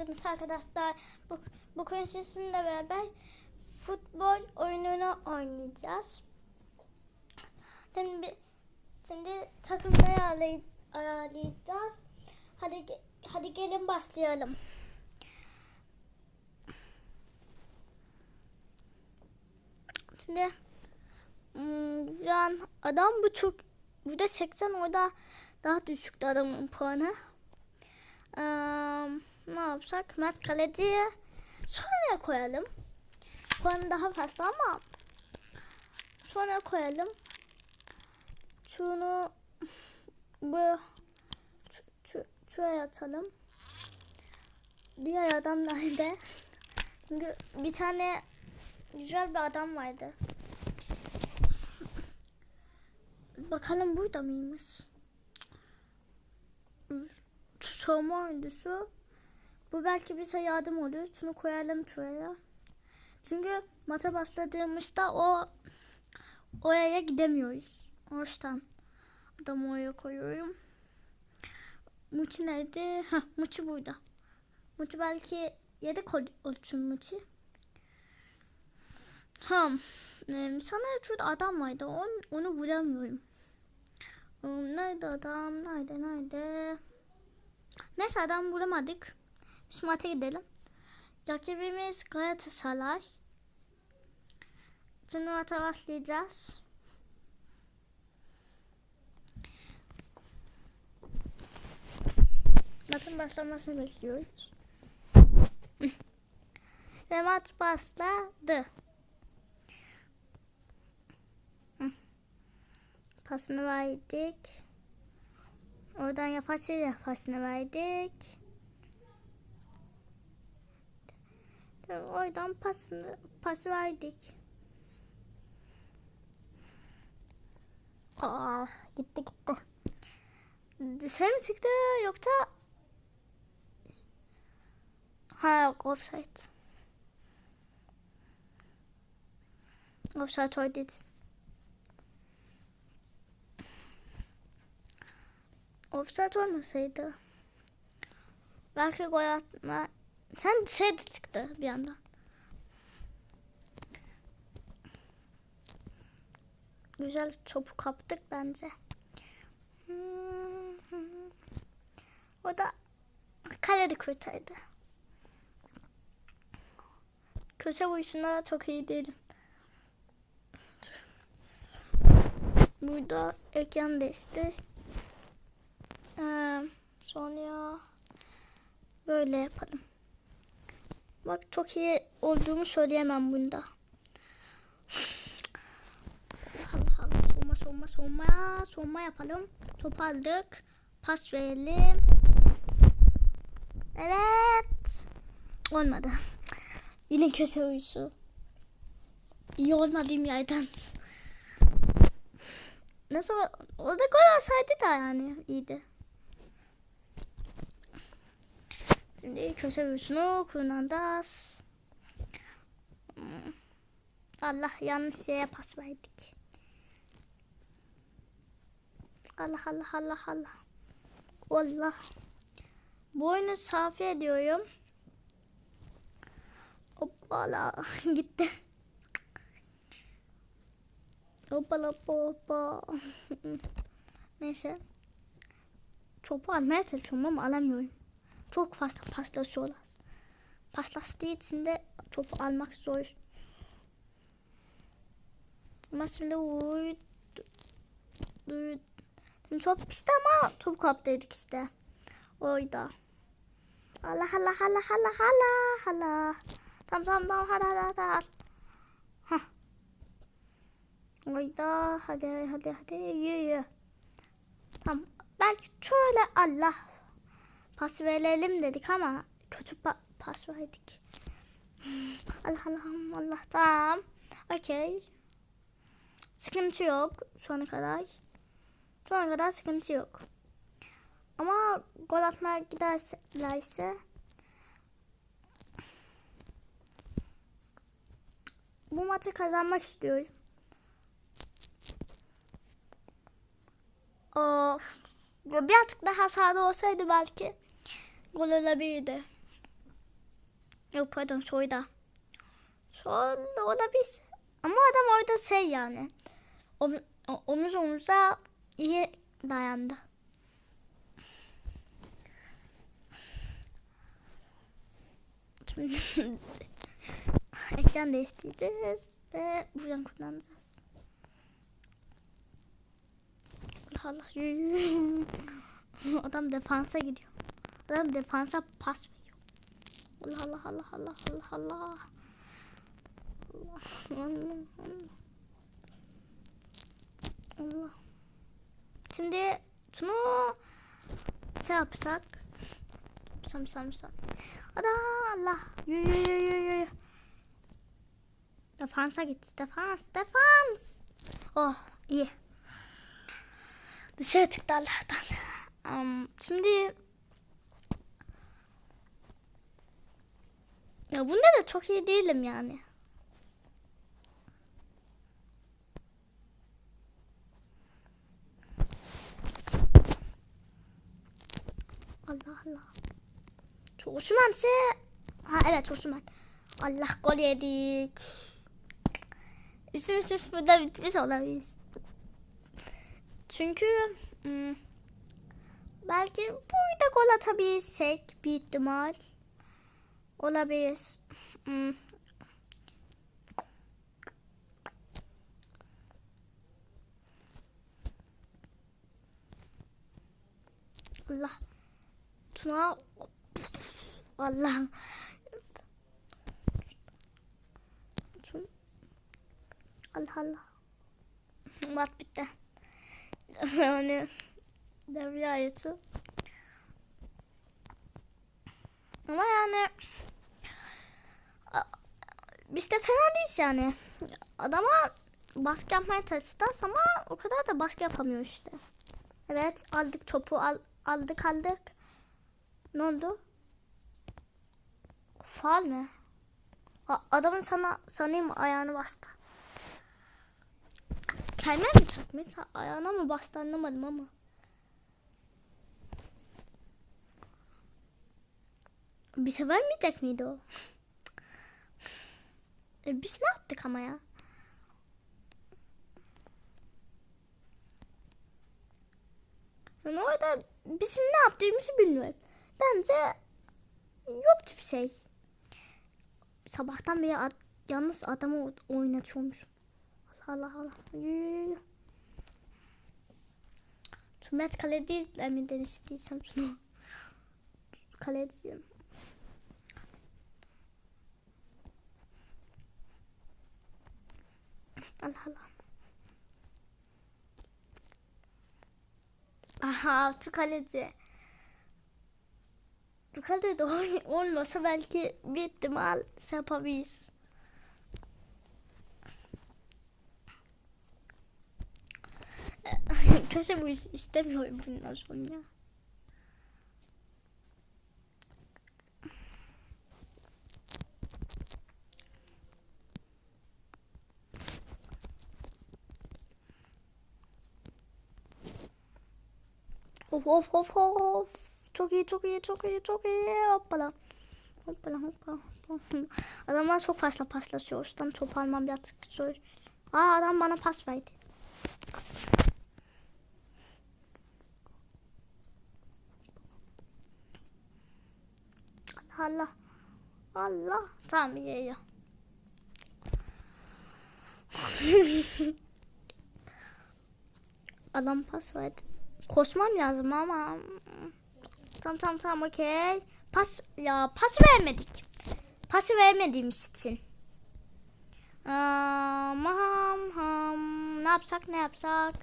arkadaşlar. Bu, bugün sizinle beraber futbol oyununu oynayacağız. Şimdi, şimdi takımları ayarlay- ayarlayacağız. Hadi hadi gelin başlayalım. Şimdi hmm, buradan adam bu çok burada 80 orada daha düşüktü adamın puanı. Eee, ne yapsak? Mert kaleciye sonra koyalım. Puanı daha fazla ama sonra koyalım. Şunu bu şu, şu, şuraya atalım. Diğer adam nerede? Çünkü bir tane güzel bir adam vardı. Bakalım burada mıymış? savunma oyuncusu. Bu belki bize yardım olur. Şunu koyalım şuraya. Çünkü maça başladığımızda o oraya gidemiyoruz. Yüzden adamı oraya koyuyorum. Muçi nerede? Heh, Muçi burada. Muçi belki yedek ol- olsun Muçi. Tamam. Ee, sana şurada adam vardı. Onu, onu bulamıyorum. Nerede adam? Nerede? Nerede? Neyse adam bulamadık. Biz maça gidelim. Rakibimiz Galatasaray. Turnuvata başlayacağız. Maçın başlamasını bekliyoruz. Ve maç başladı. Pasını verdik. Oradan yapasıyla pasını verdik. Oradan pasını pası verdik. Aa, gitti gitti. Dışarı mı çıktı yoksa Ha offside. Offside oydu. Offside olmasaydı belki gol atma. Sen dışarı çıktı bir anda. Güzel topu kaptık bence. O da kalede kurtardı. Köşe vuruşunda çok iyi değilim. Burada ekran değiştir. Ee, sonra böyle yapalım. Bak çok iyi olduğumu söyleyemem bunda. Allah Allah soğuma soğuma soğuma soğuma yapalım. Top aldık. Pas verelim. Evet. Olmadı. Yine köşe uyusu. İyi olmadığım yerden. Nasıl orada gol olsaydı da yani iyiydi. Şimdi köşe uyusunu kullanacağız. Hmm. Allah yanlış yere pas verdik. Allah Allah Allah Allah. Allah. Bu oyunu safi ediyorum. Hoppala gitti. Hoppala hoppa. Neyse. Topu almaya çalışıyorum ama alamıyorum. Çok fazla paslaşıyorlar. Paslaştığı için de topu almak zor. Ama şimdi. Şimdi çok piste ama top kaptıydık işte. Oyda. Allah Allah Allah Allah Allah Allah. Tamam tamam tamam hadi hadi hadi. Hah. Oyda hadi hadi hadi yürü. Tamam. Belki şöyle Allah pas verelim dedik ama kötü pa- pas verdik. Allah Allah Allah tamam. Okey. Sıkıntı yok şu ana kadar. Şu ana kadar sıkıntı yok. Ama gol atmaya giderlerse bu maçı kazanmak istiyorum. Of. Ya Birazcık daha sağda olsaydı belki gol olabilirdi. Yok pardon soyda. Solda olabilir. Ama adam orada şey yani. Om- omuz omuza iyi dayandı. Ekran değiştireceğiz ve buradan kullanacağız. Allah Allah. Adam defansa gidiyor. Adam defansa pas veriyor. Allah Allah Allah Allah Allah Allah. Allah Allah. Şimdi şunu şey yapsak. Sam sam sam. Ada Allah. Yürü yürü yürü yürü. Defansa git. Defans. Defans. Oh iyi. Dışarı çıktı Allah'tan. Um, şimdi ya bunda da çok iyi değilim yani. Allah Allah. Çok Osman'se ha evet Osman. Allah gol yedik. Bizim sırf burada bitmiş olabiliriz. Çünkü hmm, belki burada gol atabilsek bir ihtimal olabilir. Hmm. Allah. Tuna Allah. Allah Allah. Mat bitti. yani devre ayeti. Ama yani biz de fena değiliz yani. Adama baskı yapmaya çalışacağız ama o kadar da baskı yapamıyor işte. Evet aldık topu al, aldık aldık. Ne oldu? Faal mi? A- adamın sana sanayım ayağını bastı. Kelme mi çarpmış? Ayağına mı bastı anlamadım ama. Bir sefer miydik miydi o? E, biz ne yaptık ama ya? Yani orada bizim ne yaptığımızı bilmiyorum. Bence yoktu bir şey. Sabahtan beri ad- yalnız adamı oynatıyormuş. Allah Allah Allah. Mert kale değil mi demiştiysem şunu. Kaleciyim. Allah Allah. Aha şu kaleci. Bu kalede de olmasa belki bir ihtimal yapabiliriz. Köşe bu istemiyorum bundan sonra. Of of of of. Çok iyi çok iyi çok iyi çok iyi. Hoppala. Hoppala hoppala. hoppala. Adamlar çok fazla paslaşıyor. Üstten top almam birazcık zor. Aa adam bana pas verdi. Allah. Allah. Tamam iyi iyi. Adam pas verdi. Koşmam lazım ama. Tamam tamam tamam okey. Pas ya pas vermedik. Pası vermediğimiz için. Aman ham ne yapsak ne yapsak.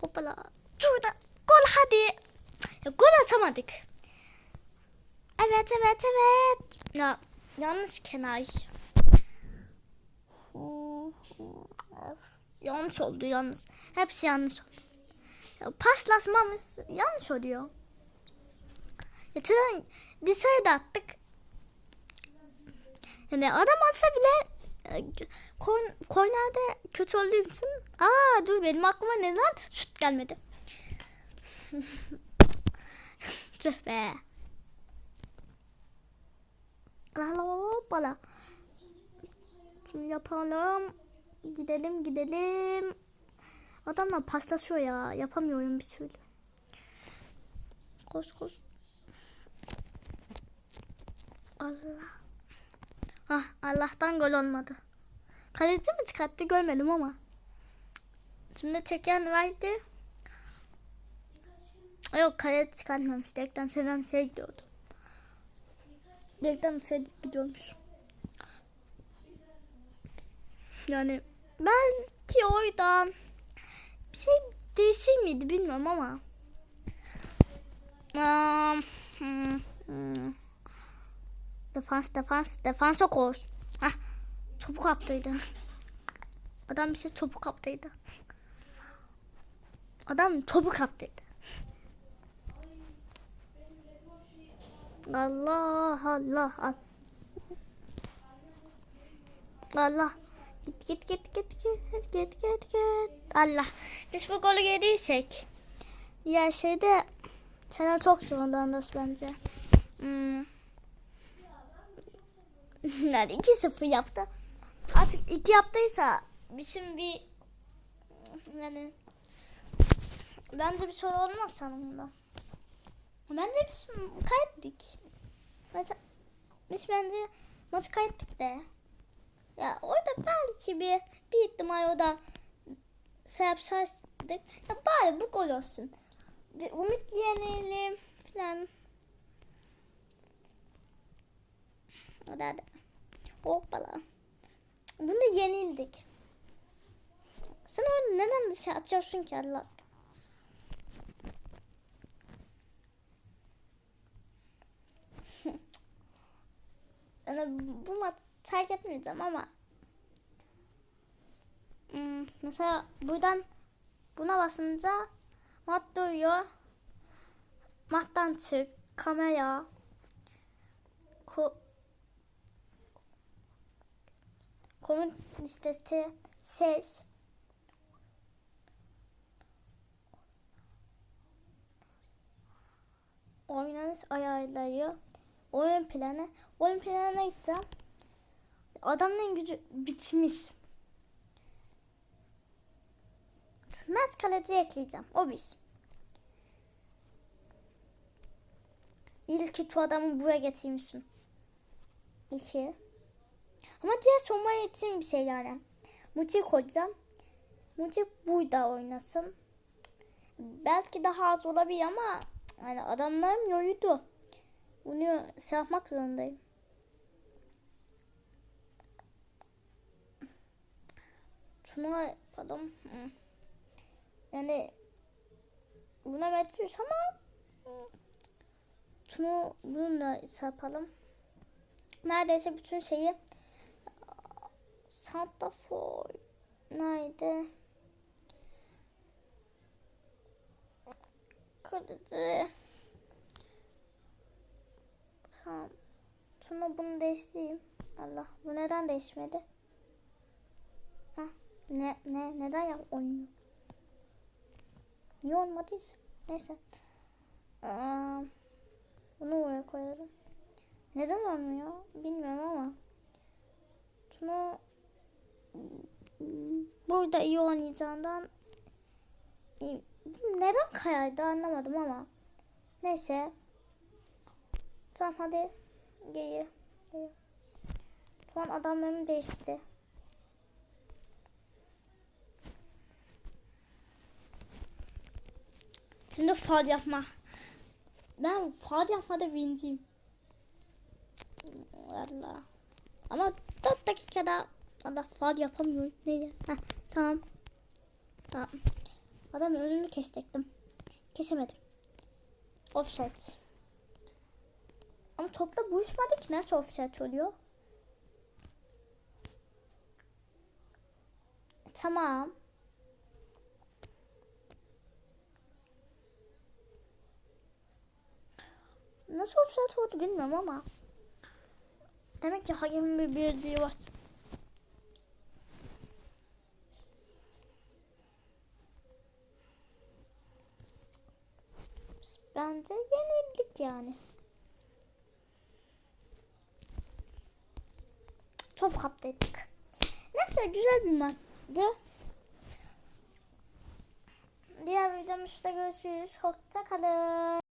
Hoppala. Şurada gol hadi. Ya, gol atamadık. Evet evet evet. Ya yanlış kenar. Yanlış oldu yanlış. Hepsi yanlış oldu. Paslaşmamız yanlış oluyor. Ya tamam dışarıda attık. Yani adam atsa bile e, korn, kornerde kötü olduğu için aa dur benim aklıma neden şut gelmedi. Tüh be. Hoppala. Şimdi yapalım. Gidelim gidelim. Adamlar paslaşıyor ya. Yapamıyorum bir türlü. Koş koş. Allah. Ah Allah'tan gol olmadı. Kaleci mi çıkarttı görmedim ama. Şimdi çeken vardı. Yok kaleci çıkartmamış. Direkten sedan şey gidiyordu. Direkten şey gidiyormuş. Yani belki oradan bir şey değişir miydi bilmiyorum ama. Hmm, hmm. Defans defans defansa koş. Hah, topu kaptıydı. Adam bir şey topu kaptıydı. Adam topu kaptıydı. Allah Allah Allah. Allah. Git git git git git git git git. Allah. Biz bu golü yediysek. Diğer şey de sana çok zorlanırız bence. Hmm. Yani 2-0 yaptı. Artık 2 yaptıysa bizim bir yani bence bir sorun olmaz sanırım Bence biz kaybettik. Biz bence maçı kaybettik de. Ya orada belki bir bir ihtimal orada şey yapsaydık. Ya bari bu gol olsun. Bir umut yenelim falan. O da Hoppala. Bunu yenildik. Sen onu neden dışarı atıyorsun ki Allah aşkına? yani bu maç terk etmeyeceğim ama hmm, mesela buradan buna basınca mat duyuyor. Mattan çık, kamera, ko komut listesi, ses, oynanış ayarları, oyun planı. Oyun planına gideceğim. Adamın gücü bitmiş. Mert kaleci ekleyeceğim. O biz. İlk ki şu adamı buraya getirmişim. İki. Ama diğer Somaya için bir şey yani. Muti koyacağım. Muti burada oynasın. Belki daha az olabilir ama yani adamlarım yoydu. Bunu şey yapmak zorundayım. Şunu yapalım. Yani buna metrüş ama şunu bununla yapalım. Neredeyse bütün şeyi Santa Fe nerede? Kırdı. Tamam. Sonra bunu değiştireyim. Allah bu neden değişmedi? Ne ne neden yap oynuyor? Niye olmadıysa? Neyse. Aa, bunu oraya koyarım. Neden olmuyor? Bilmiyorum ama. Şunu burada iyi oynayacağından neden kayardı anlamadım ama. Neyse. Tamam hadi. Geri. Geri. Şu an adamlarım değişti. Şimdi faal yapma. Ben faal yapmada birinciyim. Allah. Ama 4 dakikada Allah faal yapamıyor. Neye? Heh, tamam. Tamam. Adam önünü kestektim. Kesemedim. Offset. Ama topla buluşmadı ki nasıl offset oluyor? Tamam. Nasıl offset oldu bilmiyorum ama. Demek ki hakemin bir bildiği var. Bence yenildik yani. Top kaptırdık. Neyse güzel bir maçtı. Diğer videomuzda görüşürüz. Hoşça kalın.